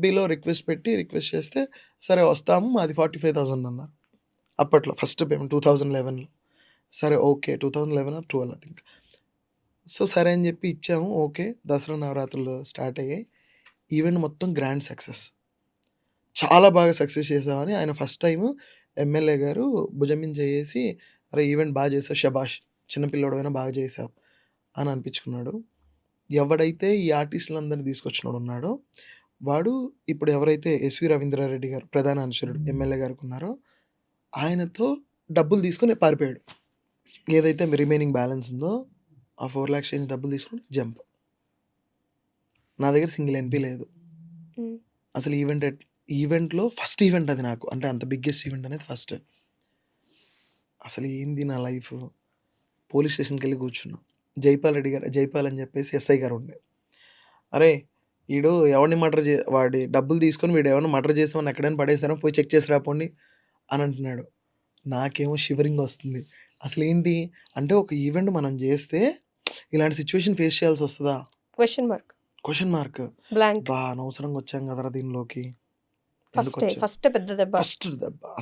ఎఫ్బీలో request పెట్టి request చేస్తే సరే వస్తాము మాది ఫార్టీ ఫైవ్ థౌసండ్ అన్నారు. అప్పట్లో ఫస్ట్ పేమెంట్ టూ థౌజండ్ లెవెన్లో సరే okay two thousand eleven twelve I think so సరే అని చెప్పి ఇచ్చాము ఓకే దసరా నవరాత్రులు స్టార్ట్ అయ్యాయి. ఈవెంట్ మొత్తం గ్రాండ్ సక్సెస్ చాలా బాగా సక్సెస్ చేసామని ఆయన ఫస్ట్ టైం ఎమ్మెల్యే గారు భుజం చేసి అరే ఈవెంట్ బాగా చేసావు షబాష్ చిన్నపిల్లడైనా అయినా బాగా చేసావు అని అనిపించుకున్నాడు. ఎవడైతే ఈ ఆర్టిస్టులందరినీ తీసుకొచ్చినాడు ఉన్నాడో వాడు ఇప్పుడు ఎవరైతే ఎస్వి రవీంద్రారెడ్డి గారు ప్రధాన అనుచరుడు ఎమ్మెల్యే గారికి ఉన్నారో ఆయనతో డబ్బులు తీసుకొని పారిపోయాడు. ఏదైతే రిమైనింగ్ బ్యాలెన్స్ ఉందో ఆ ఫోర్ ల్యాక్స్ చేంజ్ డబ్బులు తీసుకొని జంప్ నా దగ్గర సింగిల్ ఎన్పి లేదు. అసలు ఈవెంట్ ఎట్- ఈవెంట్లో ఫస్ట్ ఈవెంట్ అది నాకు. అంటే అంత బిగ్గెస్ట్ ఈవెంట్ అనేది ఫస్ట్ అసలు ఏంది నా లైఫ్ పోలీస్ స్టేషన్కి వెళ్ళి కూర్చున్నా. జైపాల్ రెడ్డి గారు జైపాల్ అని చెప్పేసి ఎస్ఐ గారు ఉండే. అరే వీడు ఎవరిని మర్డర్ చే వాడి డబ్బులు తీసుకొని వీడు ఎవరిని మర్డర్ చేసామని ఎక్కడైనా పడేసారో? పోయి చెక్ చేసి రాపోండి అని అంటున్నాడు. నాకేమో షివరింగ్ వస్తుంది. అసలు ఏంటి? అంటే ఒక ఈవెంట్ మనం చేస్తే ఇలాంటి సిచ్యువేషన్ ఫేస్ చేయాల్సి వస్తుందా? Question mark. Question mark. Blank. బా అనవసరంగా వచ్చాం కదరా దీనిలోకి. ఫస్ట్ ఫస్ట్ పెద్ద దెబ్బ. ఫస్ట్ దెబ్బ. అసలు